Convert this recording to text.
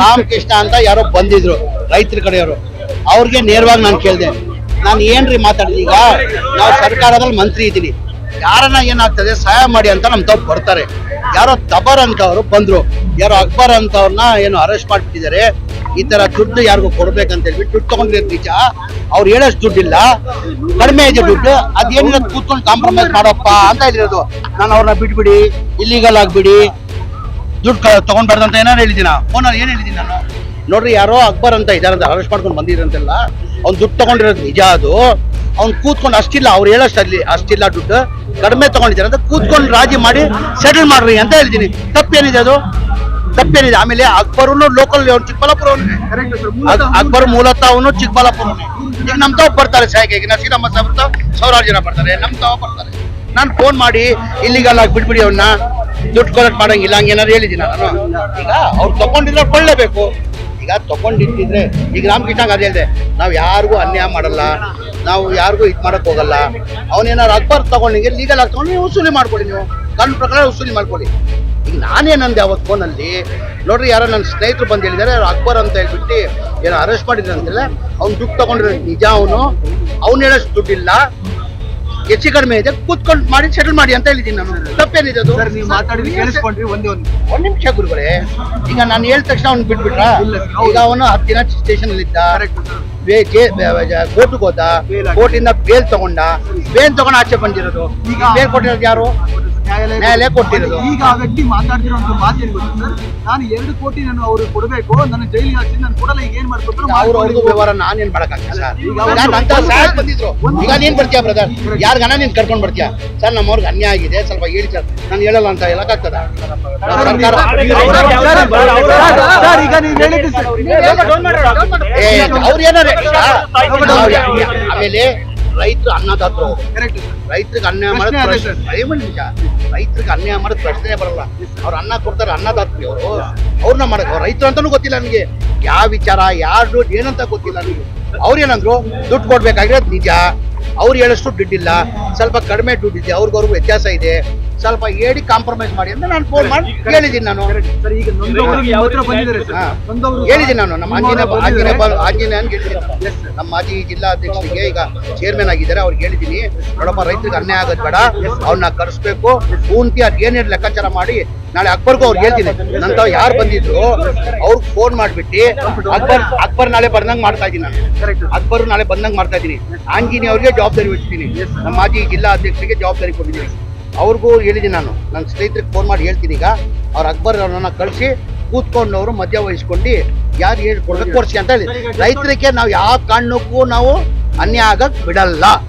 ರಾಮಕೃಷ್ಣ ಅಂತ ಯಾರೋ ಬಂದಿದ್ರು ರೈತರ ಕಡೆಯವರು. ಅವ್ರಿಗೆ ನೇರವಾಗಿ ನಾನು ಕೇಳಿದೆ. ನಾನು ಏನ್ರಿ ಮಾತಾಡಿದೆ? ಈಗ ನಾವು ಸರ್ಕಾರದಲ್ಲಿ ಮಂತ್ರಿ ಇದ್ದೀನಿ. ಯಾರನ್ನ ಏನಾಗ್ತದೆ ಸಹಾಯ ಮಾಡಿ ಅಂತ ನಮ್ಮ ತಪ್ಪು ಬರ್ತಾರೆ ಯಾರೋ ತಬರ್ ಅವರು ಬಂದ್ರು. ಯಾರೋ ಅಕ್ಬರ್ ಅಂತವ್ರನ್ನ ಏನು ಅರೆಸ್ಟ್ ಮಾಡಿಬಿಟ್ಟಿದ್ದಾರೆ. ಈ ತರ ದುಡ್ಡು ಯಾರಿಗೂ ಕೊಡ್ಬೇಕಂತ ಹೇಳ್ಬಿಟ್ಟು ದುಡ್ಡು ತಗೊಂಡಿರೋದು ನಿಜ. ಅವ್ರು ಹೇಳೋಷ್ಟು ದುಡ್ಡಿಲ್ಲ. ಕಡಿಮೆ ಇದೆ ದುಡ್ಡು. ಅದೇನಿಲ್ಲ ಕೂತ್ಕೊಂಡು ಕಾಂಪ್ರಮೈಸ್ ಮಾಡಪ್ಪ ಅಂತ ಹೇಳಿರೋದು. ನಾನು ಅವ್ರನ್ನ ಬಿಟ್ಬಿಡಿ ಇಲ್ಲಿಗಲ್ ಆಗ್ಬಿಡಿ. ದುಡ್ಡು ತಗೊಂಡ್ಬಾರ್ದು ಅಂತ ಏನಾರು ಹೇಳಿದ್ದೀನ ಫೋನಲ್ಲಿ ಏನು ಹೇಳಿದ್ದೀನಿ ನಾನು? ನೋಡ್ರಿ, ಯಾರೋ ಅಕ್ಬರ್ ಅಂತ ಇದಾರಂತ ಅರೆಸ್ಟ್ ಮಾಡ್ಕೊಂಡು ಬಂದಿರಂತೆಲ್ಲ ಅವ್ನು ದುಡ್ಡು ತಗೊಂಡಿರೋದು ನಿಜ ಅದು. ಅವ್ನು ಕೂತ್ಕೊಂಡು ಅಷ್ಟಿಲ್ಲ, ಅವ್ರು ಹೇಳೋಷ್ಟು ಅಲ್ಲಿ, ಅಷ್ಟಿಲ್ಲ ದುಡ್ಡು. ಕಡಿಮೆ ತಗೊಂಡಿದ್ದಾರೆ ಅಂತ ಕೂತ್ಕೊಂಡು ರಾಜಿ ಮಾಡಿ ಸೆಟಲ್ ಮಾಡ್ರಿ ಅಂತ ಹೇಳ್ತೀನಿ ತಪ್ಪೇನಿದೆ ಅದು? ತಪ್ಪೇನಿದೆ. ಆಮೇಲೆ ಅಕ್ಬರ್ ಲೋಕಲ್ ಚಿಕ್ಕಬಳ್ಳಾಪುರ ಅಕ್ಬರ್ ಮೂಲತಃ ಅವನು ಚಿಕ್ಕಬಳ್ಳಾಪುರ ಈಗ ನಮ್ಮ ತಾವ್ ಬರ್ತಾರೆ ಸಾಯಿಗೆ ನಸೀರಮ್ಮ ಸಾಹೇಬ್ ತಾವ್ ಸಾವಿರಾರು ಜನ ಬರ್ತಾರೆ. ನಮ್ಮ ತಾವ್ ಬರ್ತಾರೆ. ನಾನು ಫೋನ್ ಮಾಡಿ ಇಲ್ಲಿಗಲ್ಲ ಬಿಟ್ಬಿಡಿ ಅವನ್ನ ದುಡ್ಡು ಕಲೆಕ್ಟ್ ಮಾಡಂಗಿಲ್ಲ, ಹಂಗೆ ಏನಾದ್ರು ಹೇಳಿದ್ದೀನಿ ನಾನು. ಈಗ ಅವ್ರು ತಗೊಂಡಿದ್ರೆ ಕೊಳ್ಳೇಬೇಕು. ಈಗ ತಗೊಂಡಿಟ್ಟಿದ್ರೆ, ಈಗ ರಾಮಕೃಷ್ಣ ಅದು ಹೇಳಿದೆ, ನಾವು ಯಾರಿಗೂ ಅನ್ಯಾಯ ಮಾಡಲ್ಲ, ನಾವು ಯಾರಿಗೂ ಇದು ಮಾಡಕ್ ಹೋಗಲ್ಲ. ಅವನೇನಾರು ಅಕ್ಬರ್ ತಗೊಂಡಿಗೆ ಲೀಗಲ್ ಆಗಿ ತಗೊಂಡು ನೀವು ವಸೂಲಿ ಮಾಡ್ಕೊಳ್ಳಿ ನೀವು. ಕಾನೂನು ಪ್ರಕಾರ ವಸೂಲಿ ಮಾಡ್ಕೊಳ್ಳಿ. ಈಗ ನಾನೇನಂದೆ ಅವತ್ತು ಫೋನಲ್ಲಿ ನೋಡ್ರಿ ಯಾರೋ ನನ್ನ ಸ್ನೇಹಿತರು ಬಂದು ಹೇಳಿದ್ದಾರೆ ಅಕ್ಬರ್ ಅಂತ ಹೇಳ್ಬಿಟ್ಟು ಏನೋ ಅರೆಸ್ಟ್ ಮಾಡಿದ್ರೆ ಅಂತಿಲ್ಲ ಅವ್ನು ದುಡ್ಡು ತಗೊಂಡಿರೋ ನಿಜ ಅವನು? ಅವ್ನು ಹೇಳೋಷ್ಟು ದುಡ್ಡಿಲ್ಲ. ಹೆಚ್ಚು ಕಡಿಮೆ ಇದೆ ಕೂತ್ಕೊಂಡು ಮಾಡಿ ಸೆಟಲ್ ಮಾಡಿ ಅಂತ ಹೇಳಿದ್ದೀನಿ ನಾನು. ತಪ್ಪೇನಿದೆ ಅದು? ಸರ್ ನೀವು ಮಾತಾಡಿ ಕೇಳಿಸ್ಕೊಂಡ್ರಿ ಒಂದೇ ಒಂದು ಒಂದ್ ನಿಮಿಷ ಗುರುಗಳೇ ಈಗ ನಾನು ಹೇಳಿದ ತಕ್ಷಣ ಅವ್ನು ಬಿಟ್ಬಿಟ್ರ? ಈಗ ಅವನು ಹತ್ತು ದಿನ ಸ್ಟೇಷನ್ ಅಲ್ಲಿ ಇದ್ದ ಕೋರ್ಟ್ಗೆ ಹೋದ. ಕೋರ್ಟಿಂದ ಬೇಲ್ ತಗೊಂಡ. ಬೇಲ್ ತಗೊಂಡು ಆಚೆ ಬಂದಿರೋದು. ಈಗ ಈಗ- ಬೇಲ್ ಕೊಟ್ಟಿರೋದು ಯಾರು? ನ್ಯಾಯಾಲಯ ಕೊಟ್ಟಿರೋದು. ಈಗ ಆ ವ್ಯಕ್ತಿ ಮಾತಾಡ್ತಿರೋ ಒಂದು ಮಾತೇನು ಗೊತ್ತಾ ಸರ್? ನಾನು ಎರಡು ಕೋಟಿ ನಾನು ಅವ್ರಿಗೆ ಕೊಡಬೇಕು ನನ್ನ ಜೈಲಿಗೆ ಹಾಕಿ ನಾನು ಕೊಡಲ್ಲ ಈಗ ಏನ್ ಮಾಡ್ಕೊಟ್ರು ಅವ್ರು ಮಾಡ್ಕೊಳ್ಳಿ. ವ್ಯವಹಾರ ಏನ್ ಮಾಡಕ್ಕಾಗಲ್ಲ ಸರ್? ನಂತರ ಸಹಾಯಕ್ ಬಂದಿದ್ರು. ಈಗ ನೀನ್ ಬರ್ತೀಯ ಬ್ರದರ್ ಯಾರ್ಗನ ನೀನ್ ಕರ್ಕೊಂಡ್ ಬರ್ತೀಯ? ಸರ್ ನಮ್ಮವ್ರಿಗೆ ಅನ್ಯಾಯ ಆಗಿದೆ ಸ್ವಲ್ಪ ಹೇಳಿ ಸರ್. ನಾನು ಹೇಳಲ್ಲ ಅಂತ ಹೇಳಕ್ಕಾಗ್ತದ ಅವ್ರು ಏನಾರ ಆಮೇಲೆ ರೈತರು ಅನ್ನದಾತರು. ರೈತರಿಗೆ ಅನ್ಯಾಯ ಮಾಡೋದು ನಿಮಿಷ ರೈತರಿಗೆ ಅನ್ಯಾಯ ಮಾಡೋದು ಪ್ರಶ್ನೆ ಬರಲ್ಲ. ಅವ್ರು ಅನ್ನ ಕೊಡ್ತಾರೆ ಅನ್ನದಾತ್ರಿ ಅವರು ಅವ್ರನ್ನ ಮಾಡಕ್ ರೈತರು ಅಂತಾನು ಗೊತ್ತಿಲ್ಲ ನನಗೆ. ಯಾವ ವಿಚಾರ ಯಾರು ದುಡ್ಡು ಏನಂತ ಗೊತ್ತಿಲ್ಲ ನನಗೆ. ಅವ್ರು ಏನಂದ್ರು ದುಡ್ಡು ಕೊಡ್ಬೇಕಾಗಿರೋದು ನಿಜ. ಅವ್ರು ಹೇಳಷ್ಟು ದುಡ್ಡಿಲ್ಲ. ಸ್ವಲ್ಪ ಕಡಿಮೆ ದುಡ್ಡಿದೆ. ಅವ್ರಿಗವ್ರಿಗೂ ವ್ಯತ್ಯಾಸ ಇದೆ. ಸ್ವಲ್ಪ ಹೇಳಿ ಕಾಂಪ್ರಮೈಸ್ ಮಾಡಿ ಅಂತ ನಾನು ಫೋನ್ ಮಾಡಿ ಹೇಳಿದ್ದೀನಿ ನಾನು. ಸರ್ ಈಗ ನೊಂದವರು ನಿಮ್ಮ ಬಂದಿದ್ದಾರೆ ಸರ್. ಹಾ. ನೊಂದವರು ಹೇಳಿದ್ದೀನಿ ನಾನು ನಮ್ಮ ನಿಮ್ಮ ಆಂಜನೇಯ ಹತ್ರ ಆಂಜನೇಯ ಬಂದಿದ್ದಾರೆ. ಆಂಜನೇಯನ್ ಹೇಳಿದ್ದೀನಿ ನಮ್ಮ ಮಾಜಿ ಜಿಲ್ಲಾ ಅಧ್ಯಕ್ಷರಿಗೆ ಈಗ ಚೇರ್ಮನ್ ಆಗಿದ್ದಾರೆ. ಅವ್ರಿಗೆ ಹೇಳಿದ್ದೀನಿ ನೋಡಪ್ಪ ರೈತರಿಗೆ ಅನ್ಯಾಯ ಆಗೋದು ಬೇಡ. ಅವ್ರನ್ನ ಕರೆಸ್ಬೇಕು. ಪೂರ್ತಿ ಅದ್ ಏನೇನು ಲೆಕ್ಕಾಚಾರ ಮಾಡಿ ನಾಳೆ ಅಕ್ಬರ್ಗೂ ಅವ್ರಿಗೆ ಹೇಳ್ತೀನಿ. ನಂತ ಯಾರು ಬಂದಿದ್ರು ಅವ್ರಿಗೆ ಫೋನ್ ಮಾಡ್ಬಿಟ್ಟು ಅಕ್ಬರ್ ಅಕ್ಬರ್ ನಾಳೆ ಬಂದಂಗೆ ಮಾಡ್ತಾ ಇದ್ದೀನಿ ನಾನು. ಅಕ್ಬರ್ ನಾಳೆ ಬಂದಂಗೆ ಮಾಡ್ತಾ ಇದ್ದೀನಿ. ಆಂಜನೇಯ ಅವ್ರಿಗೆ ಜವಾಬ್ದಾರಿ ವಹಿಸ್ತೀನಿ. ನಮ್ಮ ಮಾಜಿ ಜಿಲ್ಲಾ ಅಧ್ಯಕ್ಷರಿಗೆ ಜವಾಬ್ದಾರಿ ಕೊಟ್ಟಿದ್ದೀನಿ. ಅವ್ರಿಗೂ ಹೇಳಿದ್ದೀನಿ ನಾನು. ನನ್ನ ಸ್ನೇಹಿತರಿಗೆ ಫೋನ್ ಮಾಡಿ ಹೇಳ್ತೀನಿ ಈಗ. ಅವ್ರ ಅಕ್ಬರ್ ಅವ್ರನ್ನ ಕಳಿಸಿ ಕೂತ್ಕೊಂಡವರು ಮಧ್ಯ ವಹಿಸ್ಕೊಂಡು ಯಾರು ಹೇಳ್ಕೊಡ್ಬೇಕು ಕೊಡ್ಸಿ ಅಂತ ಹೇಳಿ ರೈತರಿಗೆ ನಾವು ಯಾವ ಕಾರಣಕ್ಕೂ ನಾವು ಅನ್ಯಾಯ ಆಗಕ್ಕೆ ಬಿಡಲ್ಲ.